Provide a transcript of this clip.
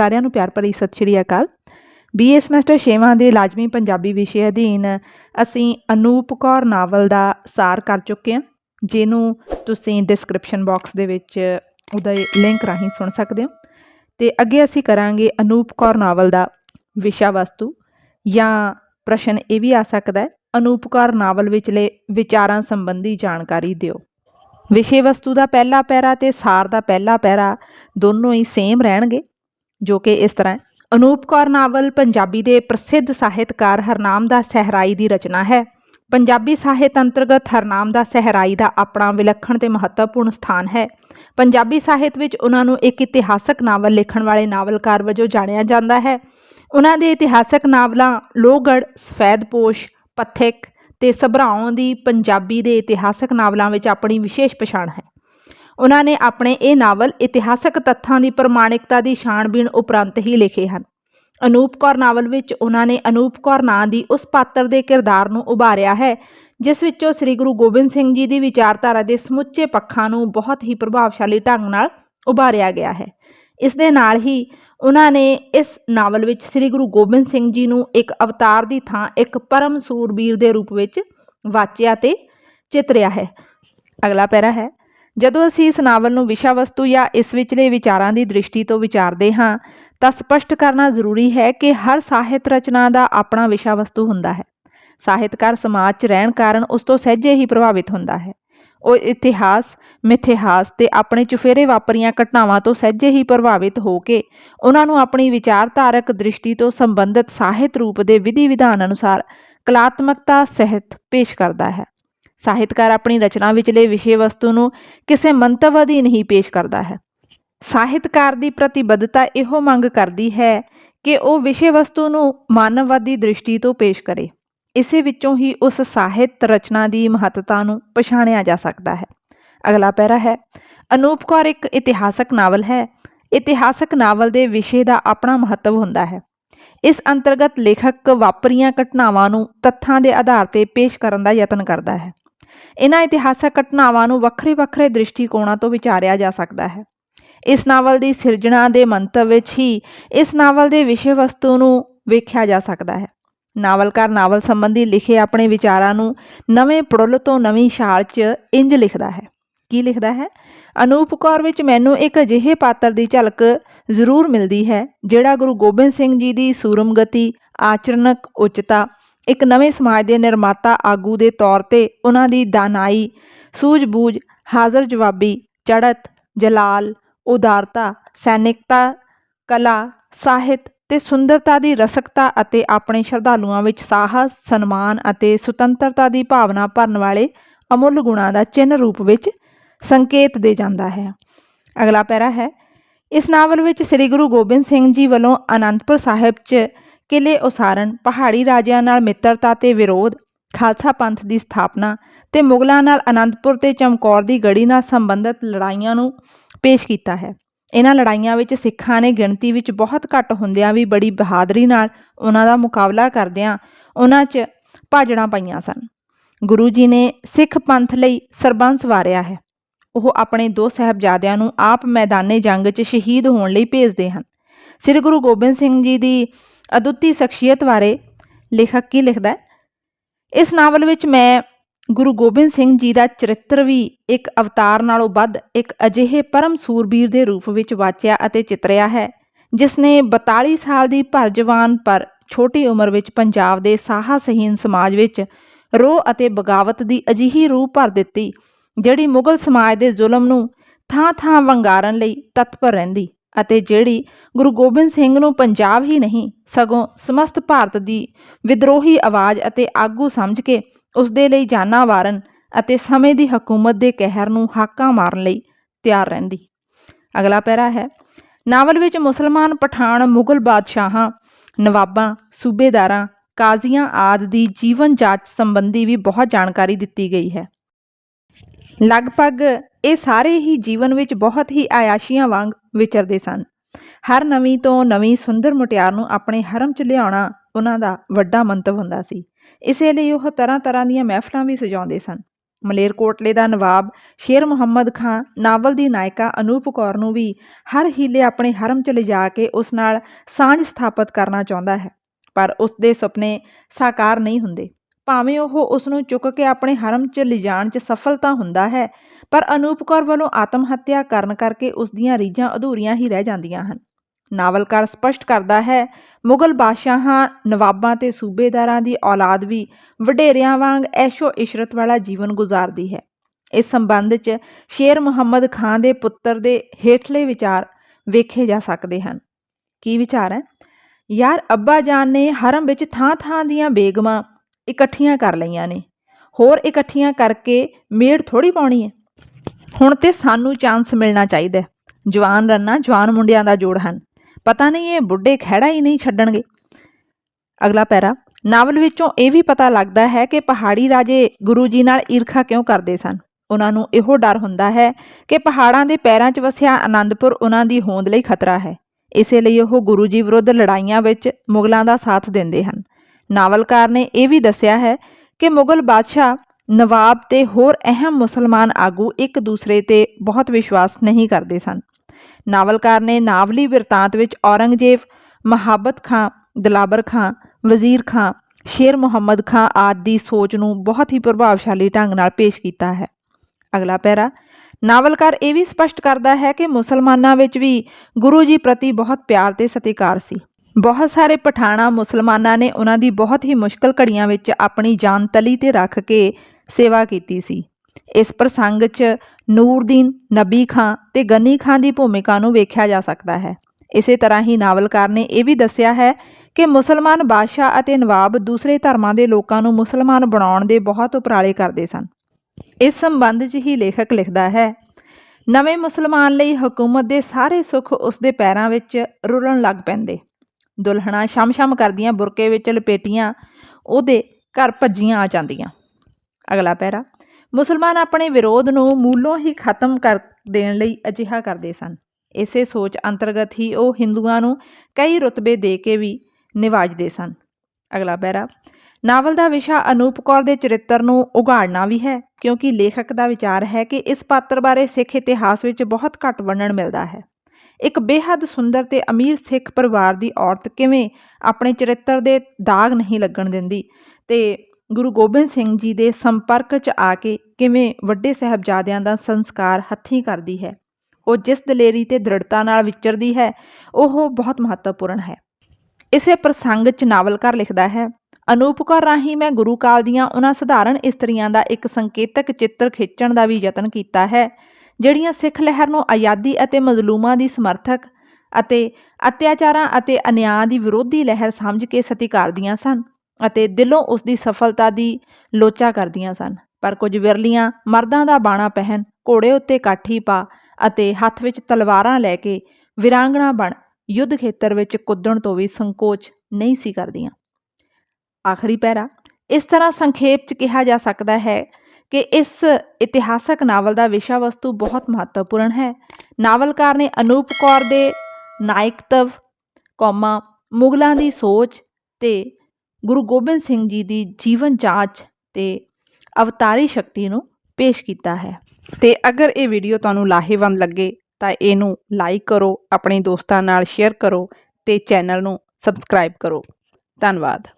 ਸਾਰਿਆਂ ਨੂੰ ਪਿਆਰ ਭਰੀ ਸਤਿ ਸ਼੍ਰੀ ਅਕਾਲ। ਬੀਏ ਸਮੈਸਟਰ 6ਵਾਂ ਦੇ ਲਾਜ਼ਮੀ ਪੰਜਾਬੀ ਵਿਸ਼ੇ ਅਧੀਨ ਅਸੀਂ ਅਨੂਪ ਕੌਰ ਨਾਵਲ ਦਾ ਸਾਰ ਕਰ ਚੁੱਕੇ ਹਾਂ, ਜਿਹਨੂੰ ਤੁਸੀਂ ਡਿਸਕ੍ਰਿਪਸ਼ਨ ਬਾਕਸ ਦੇ ਵਿੱਚ ਉਹਦਾ ਲਿੰਕ ਰਾਹੀਂ ਸੁਣ ਸਕਦੇ ਹੋ। ਤੇ ਅੱਗੇ ਅਸੀਂ ਕਰਾਂਗੇ ਅਨੂਪ ਕੌਰ ਨਾਵਲ ਦਾ ਵਿਸ਼ਾ ਵਸਤੂ, ਜਾਂ ਪ੍ਰਸ਼ਨ ਇਹ ਵੀ ਆ ਸਕਦਾ ਹੈ, ਅਨੂਪ ਕੌਰ ਨਾਵਲ ਵਿਚਲੇ ਵਿਚਾਰਾਂ ਸੰਬੰਧੀ ਜਾਣਕਾਰੀ ਦਿਓ। ਵਿਸ਼ੇ ਵਸਤੂ ਦਾ ਪਹਿਲਾ ਪੈਰਾ ਤੇ ਸਾਰ ਦਾ ਪਹਿਲਾ ਪੈਰਾ ਦੋਨੋਂ ਹੀ ਸੇਮ ਰਹਿਣਗੇ। ਜੋ ਕਿ ਇਸ ਤਰ੍ਹਾਂ ਹੈ। ਅਨੂਪ ਕੌਰ ਨਾਵਲ ਪੰਜਾਬੀ ਦੇ ਪ੍ਰਸਿੱਧ ਸਾਹਿਤਕਾਰ ਹਰਨਾਮ ਦਾ ਸਹਿਰਾਈ ਦੀ ਰਚਨਾ ਹੈ। ਪੰਜਾਬੀ ਸਾਹਿਤ ਅੰਤਰਗਤ ਹਰਨਾਮ ਦਾ ਸਹਿਰਾਈ ਦਾ ਆਪਣਾ ਵਿਲੱਖਣ ਤੇ ਮਹੱਤਵਪੂਰਨ ਸਥਾਨ ਹੈ। ਪੰਜਾਬੀ ਸਾਹਿਤ ਵਿੱਚ ਉਹਨਾਂ ਨੂੰ ਇੱਕ ਇਤਿਹਾਸਕ ਨਾਵਲ ਲਿਖਣ ਵਾਲੇ ਨਾਵਲਕਾਰ ਵਜੋਂ ਜਾਣਿਆ ਜਾਂਦਾ ਹੈ। ਉਹਨਾਂ ਦੇ ਇਤਿਹਾਸਕ ਨਾਵਲਾਂ ਲੋਹਗੜ੍ਹ, ਸਫੈਦਪੋਸ਼, ਪੱਥਿਕ ਤੇ ਸਭਰਾਉਂ ਦੀ ਪੰਜਾਬੀ ਦੇ ਇਤਿਹਾਸਕ ਨਾਵਲਾਂ ਵਿੱਚ ਆਪਣੀ ਵਿਸ਼ੇਸ਼ ਪਛਾਣ ਹੈ। ਉਹਨਾਂ ਨੇ ਆਪਣੇ ਇਹ ਨਾਵਲ ਇਤਿਹਾਸਕ ਤੱਥਾਂ ਦੀ ਪ੍ਰਮਾਣਿਕਤਾ ਦੀ ਛਾਣਬੀਣ ਉਪਰੰਤ ਹੀ ਲਿਖੇ ਹਨ। ਅਨੂਪ ਕੌਰ ਨਾਵਲ ਵਿੱਚ ਉਹਨਾਂ ਨੇ ਅਨੂਪ ਕੌਰ ਨਾਂ ਦੀ ਉਸ ਪਾਤਰ ਦੇ ਕਿਰਦਾਰ ਨੂੰ ਉਭਾਰਿਆ ਹੈ, ਜਿਸ ਵਿੱਚੋਂ ਸ੍ਰੀ ਗੁਰੂ ਗੋਬਿੰਦ ਸਿੰਘ ਜੀ ਦੀ ਵਿਚਾਰਧਾਰਾ ਦੇ ਸਮੁੱਚੇ ਪੱਖਾਂ ਨੂੰ ਬਹੁਤ ਹੀ ਪ੍ਰਭਾਵਸ਼ਾਲੀ ਢੰਗ ਨਾਲ ਉਭਾਰਿਆ ਗਿਆ ਹੈ। ਇਸ ਦੇ ਨਾਲ ਹੀ ਉਹਨਾਂ ਨੇ ਇਸ ਨਾਵਲ ਵਿੱਚ ਸ੍ਰੀ ਗੁਰੂ ਗੋਬਿੰਦ ਸਿੰਘ ਜੀ ਨੂੰ ਇੱਕ ਅਵਤਾਰ ਦੀ ਥਾਂ ਇੱਕ ਪਰਮ ਸੂਰਬੀਰ ਦੇ ਰੂਪ ਵਿੱਚ ਵਾਚਿਆ ਤੇ ਚਿਤਰਿਆ ਹੈ। ਅਗਲਾ ਪੈਰਾ ਹੈ ਜਦੋਂ ਅਸੀਂ ਇਸ ਨਾਵਲ ਨੂੰ ਵਿਸ਼ਾ ਵਸਤੂ ਜਾਂ ਇਸ ਵਿਚਲੇ ਵਿਚਾਰਾਂ ਦੀ ਦ੍ਰਿਸ਼ਟੀ ਤੋਂ ਵਿਚਾਰਦੇ ਹਾਂ, ਤਾਂ ਸਪਸ਼ਟ ਕਰਨਾ ਜ਼ਰੂਰੀ ਹੈ ਕਿ ਹਰ ਸਾਹਿਤ ਰਚਨਾ ਦਾ ਆਪਣਾ ਵਿਸ਼ਾ ਵਸਤੂ ਹੁੰਦਾ ਹੈ। ਸਾਹਿਤਕਾਰ ਸਮਾਜ 'ਚ ਰਹਿਣ ਕਾਰਨ ਉਸ ਤੋਂ ਸਹਿਜੇ ਹੀ ਪ੍ਰਭਾਵਿਤ ਹੁੰਦਾ ਹੈ। ਉਹ ਇਤਿਹਾਸ, ਮਿਥਿਹਾਸ ਤੇ ਆਪਣੇ ਚੁਫੇਰੇ ਵਾਪਰੀਆਂ ਘਟਨਾਵਾਂ ਤੋਂ ਸਹਿਜੇ ਹੀ ਪ੍ਰਭਾਵਿਤ ਹੋ ਕੇ ਉਹਨਾਂ ਨੂੰ ਆਪਣੀ ਵਿਚਾਰਧਾਰਕ ਦ੍ਰਿਸ਼ਟੀ ਤੋਂ ਸੰਬੰਧਿਤ ਸਾਹਿਤ ਰੂਪ ਦੇ ਵਿਧੀ ਵਿਧਾਨ ਅਨੁਸਾਰ ਕਲਾਤਮਕਤਾ, ਸਹਿਤ ਪੇਸ਼ ਕਰਦਾ ਹੈ। ਸਾਹਿਤਕਾਰ ਆਪਣੀ ਰਚਨਾ ਵਿਚਲੇ ਵਿਸ਼ੇ ਵਸਤੂ ਨੂੰ ਕਿਸੇ ਮੰਤਵ ਅਧੀਨ ਹੀ ਪੇਸ਼ ਕਰਦਾ ਹੈ। ਸਾਹਿਤਕਾਰ ਦੀ ਪ੍ਰਤੀਬੱਧਤਾ ਇਹੋ ਮੰਗ ਕਰਦੀ ਹੈ ਕਿ ਉਹ ਵਿਸ਼ੇ ਵਸਤੂ ਨੂੰ ਮਾਨਵਵਾਦੀ ਦ੍ਰਿਸ਼ਟੀ ਤੋਂ ਪੇਸ਼ ਕਰੇ। ਇਸੇ ਵਿੱਚੋਂ ਹੀ ਉਸ ਸਾਹਿਤ ਰਚਨਾ ਦੀ ਮਹੱਤਤਾ ਨੂੰ ਪਛਾਣਿਆ ਜਾ ਸਕਦਾ ਹੈ। ਅਗਲਾ ਪੈਰਾ ਹੈ, ਅਨੂਪ ਕੌਰ ਇੱਕ ਇਤਿਹਾਸਕ ਨਾਵਲ ਹੈ। ਇਤਿਹਾਸਕ ਨਾਵਲ ਦੇ ਵਿਸ਼ੇ ਦਾ ਆਪਣਾ ਮਹੱਤਵ ਹੁੰਦਾ ਹੈ। ਇਸ ਅੰਤਰਗਤ ਲੇਖਕ ਵਾਪਰੀਆਂ ਘਟਨਾਵਾਂ ਨੂੰ ਤੱਥਾਂ ਦੇ ਆਧਾਰ ਤੇ ਪੇਸ਼ ਕਰਨ ਦਾ ਯਤਨ ਕਰਦਾ ਹੈ। ਇਹਨਾਂ ਇਤਿਹਾਸਕ ਘਟਨਾਵਾਂ ਨੂੰ ਵੱਖਰੇ ਵੱਖਰੇ ਦ੍ਰਿਸ਼ਟੀਕੋਣਾਂ ਤੋਂ ਵਿਚਾਰਿਆ ਜਾ ਸਕਦਾ ਹੈ। ਇਸ ਨਾਵਲ ਦੀ ਸਿਰਜਣਾ ਦੇ ਮੰਤਵ ਵਿੱਚ ਹੀ ਇਸ ਨਾਵਲ ਦੇ ਵਿਸ਼ੇ ਵਸਤੂ ਨੂੰ ਵੇਖਿਆ ਜਾ ਸਕਦਾ ਹੈ। ਨਾਵਲਕਾਰ ਨਾਵਲ ਸੰਬੰਧੀ ਲਿਖੇ ਆਪਣੇ ਵਿਚਾਰਾਂ ਨੂੰ ਨਵੇਂ ਪੜੁੱਲ ਤੋਂ ਨਵੀਂ ਛਾਲ 'ਚ ਇੰਜ ਲਿਖਦਾ ਹੈ। ਕੀ ਲਿਖਦਾ ਹੈ? ਅਨੂਪ ਕੌਰ ਵਿੱਚ ਮੈਨੂੰ ਇੱਕ ਅਜਿਹੇ ਪਾਤਰ ਦੀ ਝਲਕ ਜ਼ਰੂਰ ਮਿਲਦੀ ਹੈ, ਜਿਹੜਾ ਗੁਰੂ ਗੋਬਿੰਦ ਸਿੰਘ ਜੀ ਦੀ ਸੂਰਮਗਤੀ ਆਚਰਣਕ ਉੱਚਤਾ ਇੱਕ ਨਵੇਂ ਸਮਾਜ ਦੇ ਨਿਰਮਾਤਾ ਆਗੂ ਦੇ ਤੌਰ ਤੇ ਉਹਨਾਂ ਦੀ ਦਾਨਾਈ, ਸੂਝ-ਬੂਝ, ਹਾਜ਼ਰ ਜਵਾਬੀ ਚੜਤ ਜਲਾਲ, ਉਦਾਰਤਾ, ਸੈਨਿਕਤਾ, ਕਲਾ, ਸਾਹਿਤ ਤੇ ਸੁੰਦਰਤਾ ਦੀ ਰਸਕਤਾ ਅਤੇ ਆਪਣੇ ਸ਼ਰਧਾਲੂਆਂ ਵਿੱਚ ਸਾਹਸ, ਸਨਮਾਨ ਅਤੇ ਸੁਤੰਤਰਤਾ ਦੀ ਭਾਵਨਾ ਭਰਨ ਵਾਲੇ ਅਮੁੱਲ ਗੁਣਾਂ ਦਾ ਚਿੰਨ੍ਹ ਰੂਪ ਵਿੱਚ ਸੰਕੇਤ ਦੇ ਜਾਂਦਾ ਹੈ। ਅਗਲਾ ਪੈਰਾ ਹੈ। ਇਸ ਨਾਵਲ ਵਿੱਚ ਸ੍ਰੀ ਗੁਰੂ ਗੋਬਿੰਦ ਸਿੰਘ ਜੀ ਵੱਲੋਂ ਅਨੰਦਪੁਰ ਸਾਹਿਬ 'ਚ ਕਿਲੇ ਉਸਾਰਨ, ਪਹਾੜੀ ਰਾਜਿਆਂ ਨਾਲ ਮਿੱਤਰਤਾ ਤੇ ਵਿਰੋਧ, ਖਾਲਸਾ ਪੰਥ ਦੀ ਸਥਾਪਨਾ ਤੇ ਮੁਗਲਾਂ ਨਾਲ ਅਨੰਦਪੁਰ ਤੇ ਚਮਕੌਰ ਦੀ ਗੜੀ ਨਾਲ ਸੰਬੰਧਿਤ ਲੜਾਈਆਂ ਨੂੰ ਪੇਸ਼ ਕੀਤਾ ਹੈ। ਇਹਨਾਂ ਲੜਾਈਆਂ ਵਿੱਚ ਸਿੱਖਾਂ ਨੇ ਗਿਣਤੀ ਵਿੱਚ ਬਹੁਤ ਘੱਟ ਹੁੰਦਿਆਂ ਵੀ ਬੜੀ ਬਹਾਦਰੀ ਨਾਲ ਉਹਨਾਂ ਦਾ ਮੁਕਾਬਲਾ ਕਰਦਿਆਂ ਉਹਨਾਂ 'ਚ ਭਾਜੜਾਂ ਪਾਈਆਂ ਸਨ। ਗੁਰੂ ਜੀ ਨੇ ਸਿੱਖ ਪੰਥ ਲਈ ਸਰਬੰਸ ਵਾਰਿਆ ਹੈ। ਉਹ ਆਪਣੇ ਦੋ ਸਹਿਬਜ਼ਾਦਿਆਂ ਨੂੰ ਆਪ ਮੈਦਾਨੇ ਜੰਗ 'ਚ ਸ਼ਹੀਦ ਹੋਣ ਲਈ ਭੇਜਦੇ ਹਨ। ਸ੍ਰੀ ਗੁਰੂ ਗੋਬਿੰਦ ਸਿੰਘ ਜੀ ਦੀ ਅਦੁੱਤੀ ਸ਼ਖਸੀਅਤ ਬਾਰੇ ਲੇਖਕ ਕੀ ਲਿਖਦਾ ਹੈ? ਇਸ ਨਾਵਲ ਵਿੱਚ ਮੈਂ ਗੁਰੂ ਗੋਬਿੰਦ ਸਿੰਘ ਜੀ ਦਾ ਚਰਿੱਤਰ ਵੀ ਇੱਕ ਅਵਤਾਰ ਨਾਲੋਂ ਵੱਧ ਇੱਕ ਅਜਿਹੇ ਪਰਮ ਸੂਰਬੀਰ ਦੇ ਰੂਪ ਵਿੱਚ ਵਾਚਿਆ ਅਤੇ ਚਿਤਰਿਆ ਹੈ, ਜਿਸ ਨੇ 42 ਸਾਲ ਦੀ ਭਰ ਜਵਾਨ ਪਰ ਛੋਟੀ ਉਮਰ ਵਿੱਚ ਪੰਜਾਬ ਦੇ ਸਾਹਸਹੀਨ ਸਮਾਜ ਵਿੱਚ ਰੋਹ ਅਤੇ ਬਗਾਵਤ ਦੀ ਅਜਿਹੀ ਰੂਹ ਭਰ ਦਿੱਤੀ, ਜਿਹੜੀ ਮੁਗਲ ਸਮਾਜ ਦੇ ਜ਼ੁਲਮ ਨੂੰ ਥਾਂ-ਥਾਂ ਵੰਗਾਰਨ ਲਈ ਤਤਪਰ ਰਹਿੰਦੀ। ਅਤੇ ਜਿਹੜੀ ਗੁਰੂ ਗੋਬਿੰਦ ਸਿੰਘ ਨੂੰ ਪੰਜਾਬ ਹੀ ਨਹੀਂ, ਸਗੋਂ ਸਮਸਤ ਭਾਰਤ ਦੀ ਵਿਦਰੋਹੀ ਆਵਾਜ਼ ਅਤੇ ਆਗੂ ਸਮਝ ਕੇ ਉਸ ਦੇ ਲਈ ਜਾਨਾਂ ਵਾਰਨ ਅਤੇ ਸਮੇਂ ਦੀ ਹਕੂਮਤ ਦੇ ਕਹਿਰ ਨੂੰ ਹਾਕਾਂ ਮਾਰਨ ਲਈ ਤਿਆਰ ਰਹਿੰਦੀ। ਅਗਲਾ ਪੈਰਾ ਹੈ, ਨਾਵਲ ਵਿੱਚ ਮੁਸਲਮਾਨ ਪਠਾਨ ਮੁਗਲ ਬਾਦਸ਼ਾਹਾਂ, ਨਵਾਬਾਂ, ਸੂਬੇਦਾਰਾਂ, ਕਾਜ਼ੀਆਂ ਆਦਿ ਦੀ ਜੀਵਨ ਜਾਂਚ ਸੰਬੰਧੀ ਵੀ ਬਹੁਤ ਜਾਣਕਾਰੀ ਦਿੱਤੀ ਗਈ ਹੈ। ਲਗਭਗ ਇਹ ਸਾਰੇ ਹੀ ਜੀਵਨ ਵਿੱਚ ਬਹੁਤ ਹੀ ਆਯਾਸ਼ੀਆਂ ਵਾਂਗ ਵਿਚਰਦੇ ਸਨ। ਹਰ ਨਵੀਂ ਤੋਂ ਨਵੀਂ ਸੁੰਦਰ ਮੁਟਿਆਰ ਨੂੰ ਆਪਣੇ ਹਰਮ 'ਚ ਲਿਆਉਣਾ ਉਹਨਾਂ ਦਾ ਵੱਡਾ ਮੰਤਵ ਹੁੰਦਾ ਸੀ। ਇਸੇ ਲਈ ਉਹ ਤਰ੍ਹਾਂ ਤਰ੍ਹਾਂ ਦੀਆਂ ਮਹਿਫਲਾਂ ਵੀ ਸਜਾਉਂਦੇ ਸਨ। ਮਲੇਰਕੋਟਲੇ ਦਾ ਨਵਾਬ ਸ਼ੇਰ ਮੁਹੰਮਦ ਖਾਂ, ਨਾਵਲ ਦੀ ਨਾਇਕਾ ਅਨੂਪ ਕੌਰ ਨੂੰ ਵੀ ਹਰ ਹੀਲੇ ਆਪਣੇ ਹਰਮ 'ਚ ਲਿਜਾ ਕੇ ਉਸ ਨਾਲ ਸਾਂਝ ਸਥਾਪਿਤ ਕਰਨਾ ਚਾਹੁੰਦਾ ਹੈ, ਪਰ ਉਸ ਦੇ ਸੁਪਨੇ ਸਾਕਾਰ ਨਹੀਂ ਹੁੰਦੇ। ਭਾਵੇਂ ਉਹ ਉਸ ਨੂੰ ਚੁੱਕ ਕੇ ਆਪਣੇ ਹਰਮ 'ਚ ਲਿਜਾਣ 'ਚ ਸਫਲ ਤਾਂ ਹੁੰਦਾ ਹੈ, ਪਰ ਅਨੂਪ ਕੌਰ ਵੱਲੋਂ ਆਤਮ ਹੱਤਿਆ ਕਰਨ ਕਰਕੇ ਉਸ ਦੀਆਂ ਰੀਝਾਂ ਅਧੂਰੀਆਂ ਹੀ ਰਹਿ ਜਾਂਦੀਆਂ ਹਨ। ਨਾਵਲਕਾਰ ਸਪਸ਼ਟ ਕਰਦਾ ਹੈ, ਮੁਗਲ ਬਾਦਸ਼ਾਹਾਂ, ਨਵਾਬਾਂ ਤੇ ਸੂਬੇਦਾਰਾਂ ਦੀ ਔਲਾਦ ਵੀ ਵਡੇਰਿਆਂ ਵਾਂਗ ਐਸ਼ੋ ਇਸ਼ਰਤ ਵਾਲਾ ਜੀਵਨ ਗੁਜ਼ਾਰਦੀ ਹੈ। ਇਸ ਸੰਬੰਧ 'ਚ ਸ਼ੇਰ ਮੁਹੰਮਦ ਖਾਂ ਦੇ ਪੁੱਤਰ ਦੇ ਹੇਠਲੇ ਵਿਚਾਰ ਵੇਖੇ ਜਾ ਸਕਦੇ ਹਨ। ਕੀ ਵਿਚਾਰ ਹੈ? ਯਾਰ ਅੱਬਾ ਜਾਨ ਨੇ ਹਰਮ ਵਿੱਚ ਥਾਂ-ਥਾਂ ਦੀਆਂ ਬੇਗਮਾਂ ਇਕੱਠੀਆਂ ਕਰ ਲਈਆਂ ਨੇ। ਹੋਰ ਇਕੱਠੀਆਂ ਕਰਕੇ ਮੇੜ ਥੋੜੀ ਪਾਉਣੀ ਹੈ ਹੁਣ ਤੇ ਸਾਨੂੰ ਚਾਂਸ ਮਿਲਣਾ ਚਾਹੀਦਾ ਜਵਾਨ ਰੰਨਾ, ਜਵਾਨ ਮੁੰਡਿਆਂ ਦਾ ਜੋੜ ਹਨ। ਪਤਾ ਨਹੀਂ ਇਹ ਬੁੱਢੇ ਖਹਿੜਾ ਹੀ ਨਹੀਂ ਛੱਡਣਗੇ। ਅਗਲਾ ਪੈਰਾ, ਨਾਵਲ ਵਿੱਚੋਂ ਇਹ ਵੀ ਪਤਾ ਲੱਗਦਾ ਹੈ ਕਿ ਪਹਾੜੀ ਰਾਜੇ ਗੁਰੂ ਜੀ ਨਾਲ ਈਰਖਾ ਕਿਉਂ ਕਰਦੇ ਸਨ। ਉਹਨਾਂ ਨੂੰ ਇਹੋ ਡਰ ਹੁੰਦਾ ਹੈ ਕਿ ਪਹਾੜਾਂ ਦੇ ਪੈਰਾਂ 'ਚ ਵਸਿਆ ਆਨੰਦਪੁਰ ਉਹਨਾਂ ਦੀ ਹੋਂਦ ਲਈ ਖਤਰਾ ਹੈ। ਇਸੇ ਲਈ ਉਹ ਗੁਰੂ ਜੀ ਵਿਰੁੱਧ ਲੜਾਈਆਂ ਵਿੱਚ ਮੁਗਲਾਂ ਦਾ ਸਾਥ ਦਿੰਦੇ ਹਨ। ਨਾਵਲਕਾਰ ਨੇ ਇਹ ਵੀ ਦੱਸਿਆ ਹੈ ਕਿ ਮੁਗਲ ਬਾਦਸ਼ਾਹ ਨਵਾਬ ਤੇ ਹੋਰ ਅਹਿਮ ਮੁਸਲਮਾਨ ਆਗੂ ਇੱਕ ਦੂਸਰੇ ਤੇ ਬਹੁਤ ਵਿਸ਼ਵਾਸ ਨਹੀਂ ਕਰਦੇ ਸਨ। ਨਾਵਲਕਾਰ ਨੇ ਨਾਵਲੀ ਬਿਰਤਾਂਤ ਵਿੱਚ ਔਰੰਗਜ਼ੇਬ, ਮੁਹੱਬਤ ਖਾਂ, ਦਲਾਬਰ ਖਾਂ, ਵਜ਼ੀਰ ਖਾਂ, ਸ਼ੇਰ ਮੁਹੰਮਦ ਖਾਂ ਆਦਿ ਦੀ ਸੋਚ ਨੂੰ ਬਹੁਤ ਹੀ ਪ੍ਰਭਾਵਸ਼ਾਲੀ ਢੰਗ ਨਾਲ ਪੇਸ਼ ਕੀਤਾ ਹੈ। ਅਗਲਾ ਪੈਰਾ, ਨਾਵਲਕਾਰ ਇਹ ਵੀ ਸਪਸ਼ਟ ਕਰਦਾ ਹੈ ਕਿ ਮੁਸਲਮਾਨਾਂ ਵਿੱਚ ਵੀ ਗੁਰੂ ਜੀ ਪ੍ਰਤੀ ਬਹੁਤ ਪਿਆਰ ਤੇ ਸਤਿਕਾਰ ਸੀ। ਬਹੁਤ ਸਾਰੇ ਪਠਾਣਾ ਮੁਸਲਮਾਨਾਂ ਨੇ ਉਹਨਾਂ ਦੀ ਬਹੁਤ ਹੀ ਮੁਸ਼ਕਲ ਘੜੀਆਂ ਵਿੱਚ ਆਪਣੀ ਜਾਨ ਤਲੀ ਤੇ ਰੱਖ ਕੇ ਸੇਵਾ ਕੀਤੀ ਸੀ। ਇਸ ਪ੍ਰਸੰਗ 'ਚ ਨੂਰਦੀਨ, ਨਬੀ ਖਾਂ ਤੇ ਗਨੀ ਖਾਂ ਦੀ ਭੂਮਿਕਾ ਨੂੰ ਵੇਖਿਆ ਜਾ ਸਕਦਾ ਹੈ। ਇਸੇ ਤਰ੍ਹਾਂ ਹੀ ਨਾਵਲਕਾਰ ਨੇ ਇਹ ਵੀ ਦੱਸਿਆ ਹੈ ਕਿ ਮੁਸਲਮਾਨ ਬਾਦਸ਼ਾਹ ਅਤੇ ਨਵਾਬ ਦੂਸਰੇ ਧਰਮਾਂ ਦੇ ਲੋਕਾਂ ਨੂੰ ਮੁਸਲਮਾਨ ਬਣਾਉਣ ਦੇ ਬਹੁਤ ਉਪਰਾਲੇ ਕਰਦੇ ਸਨ। ਇਸ ਸੰਬੰਧ 'ਚ ਹੀ ਲੇਖਕ ਲਿਖਦਾ ਹੈ, ਨਵੇਂ ਮੁਸਲਮਾਨ ਲਈ ਹਕੂਮਤ ਦੇ ਸਾਰੇ ਸੁੱਖ ਉਸ ਦੇ ਪੈਰਾਂ ਵਿੱਚ ਰੁਲਣ ਲੱਗ ਪੈਂਦੇ। ਦੁਲਹਣਾ ਸ਼ਮ-ਸ਼ਮ ਕਰਦੀਆਂ, ਬੁਰਕੇ ਵਿੱਚ ਲਪੇਟੀਆਂ, ਉਹਦੇ ਘਰ ਭੱਜੀਆਂ ਆ ਜਾਂਦੀਆਂ। ਅਗਲਾ ਪੈਰਾ, ਮੁਸਲਮਾਨ ਆਪਣੇ ਵਿਰੋਧ ਨੂੰ ਮੂਲੋਂ ਹੀ ਖਤਮ ਕਰ ਦੇਣ ਲਈ ਅਜਿਹਾ ਕਰਦੇ ਸਨ। ਇਸੇ ਸੋਚ ਅੰਤਰਗਤ ਹੀ ਉਹ ਹਿੰਦੂਆਂ ਨੂੰ ਕਈ ਰੁਤਬੇ ਦੇ ਕੇ ਵੀ ਨਿਵਾਜਦੇ ਸਨ। ਅਗਲਾ ਪੈਰਾ, ਨਾਵਲ ਦਾ ਵਿਸ਼ਾ ਅਨੂਪ ਕੌਰ ਦੇ ਚਰਿੱਤਰ ਨੂੰ ਉਘਾੜਨਾ ਵੀ ਹੈ, ਕਿਉਂਕਿ ਲੇਖਕ ਦਾ ਵਿਚਾਰ ਹੈ ਕਿ ਇਸ ਪਾਤਰ ਬਾਰੇ ਸਿੱਖ ਇਤਿਹਾਸ ਵਿੱਚ ਬਹੁਤ ਘੱਟ ਵਰਣਨ ਮਿਲਦਾ ਹੈ। ਇੱਕ ਬੇਹੱਦ ਸੁੰਦਰ ਤੇ ਅਮੀਰ ਸਿੱਖ ਪਰਿਵਾਰ ਦੀ ਔਰਤ ਕਿਵੇਂ ਆਪਣੇ ਚਰਿੱਤਰ ਦੇ ਦਾਗ ਨਹੀਂ ਲੱਗਣ ਦਿੰਦੀ ਤੇ ਗੁਰੂ ਗੋਬਿੰਦ ਸਿੰਘ ਜੀ ਦੇ ਸੰਪਰਕ 'ਚ ਆ ਕੇ ਕਿਵੇਂ ਵੱਡੇ ਸਹਿਬਜ਼ਾਦਿਆਂ ਦਾ ਸੰਸਕਾਰ ਹੱਥੀਂ ਕਰਦੀ ਹੈ, ਉਹ ਜਿਸ ਦਲੇਰੀ ਤੇ ਦ੍ਰਿੜਤਾ ਨਾਲ ਵਿਚਰਦੀ ਹੈ, ਉਹ ਬਹੁਤ ਮਹੱਤਵਪੂਰਨ ਹੈ। ਇਸੇ ਪ੍ਰਸੰਗ 'ਚ ਨਾਵਲਕਾਰ ਲਿਖਦਾ ਹੈ, ਅਨੂਪ ਕੌਰ ਰਾਹੀਂ ਮੈਂ ਗੁਰੂ ਕਾਲ ਦੀਆਂ ਉਹਨਾਂ ਸਧਾਰਨ ਇਸਤਰੀਆਂ ਦਾ ਇੱਕ ਸੰਕੇਤਕ ਚਿੱਤਰ ਖਿੱਚਣ ਦਾ ਵੀ ਯਤਨ ਕੀਤਾ ਹੈ। ਜਿਹੜੀਆਂ ਸਿੱਖ ਲਹਿਰ ਨੂੰ ਆਜ਼ਾਦੀ ਅਤੇ ਮਜ਼ਲੂਮਾਂ ਦੀ ਸਮਰਥਕ ਅਤੇ ਅਤਿਆਚਾਰਾਂ ਅਤੇ ਅਨਿਆਂ ਦੀ ਵਿਰੋਧੀ ਲਹਿਰ ਸਮਝ ਕੇ ਸਤਿਕਾਰਦੀਆਂ ਸਨ ਅਤੇ ਦਿਲੋਂ ਉਸ ਦੀ ਸਫਲਤਾ ਦੀ ਲੋਚਾ ਕਰਦੀਆਂ ਸਨ। ਪਰ ਕੁਝ ਵਿਰਲੀਆਂ ਮਰਦਾਂ ਦਾ ਬਾਣਾ ਪਹਿਨ ਘੋੜੇ ਉੱਤੇ ਕਾਠੀ ਪਾ ਅਤੇ ਹੱਥ ਵਿੱਚ ਤਲਵਾਰਾਂ ਲੈ ਕੇ ਵਿਰਾਂਗਣਾ ਬਣ ਯੁੱਧ ਖੇਤਰ ਵਿੱਚ ਕੁੱਦਣ ਤੋਂ ਵੀ ਸੰਕੋਚ ਨਹੀਂ ਸੀ ਕਰਦੀਆਂ। ਆਖਰੀ ਪੈਰਾ, ਇਸ ਤਰ੍ਹਾਂ ਸੰਖੇਪ 'ਚ ਕਿਹਾ ਜਾ ਸਕਦਾ ਹੈ ਕਿ ਇਸ ਇਤਿਹਾਸਕ ਨਾਵਲ ਦਾ ਵਿਸ਼ਾ ਵਸਤੂ ਬਹੁਤ ਮਹੱਤਵਪੂਰਨ ਹੈ। ਨਾਵਲਕਾਰ ਨੇ ਅਨੂਪ ਕੌਰ ਦੇ ਨਾਇਕਤਵ, ਕੌਮਾ, ਮੁਗਲਾਂ ਦੀ ਸੋਚ ਤੇ ਗੁਰੂ ਗੋਬਿੰਦ ਸਿੰਘ ਜੀ ਦੀ ਜੀਵਨ ਜਾਂਚ ਤੇ ਅਵਤਾਰੀ ਸ਼ਕਤੀ ਨੂੰ ਪੇਸ਼ ਕੀਤਾ ਹੈ। ਤੇ ਅਗਰ ਇਹ ਵੀਡੀਓ ਤੁਹਾਨੂੰ ਲਾਹੇਵੰਦ ਲੱਗੇ ਤਾਂ ਇਹਨੂੰ ਲਾਈਕ ਕਰੋ, ਆਪਣੇ ਦੋਸਤਾਂ ਨਾਲ ਸ਼ੇਅਰ ਕਰੋ ਤੇ ਚੈਨਲ ਨੂੰ ਸਬਸਕ੍ਰਾਈਬ ਕਰੋ। ਧੰਨਵਾਦ।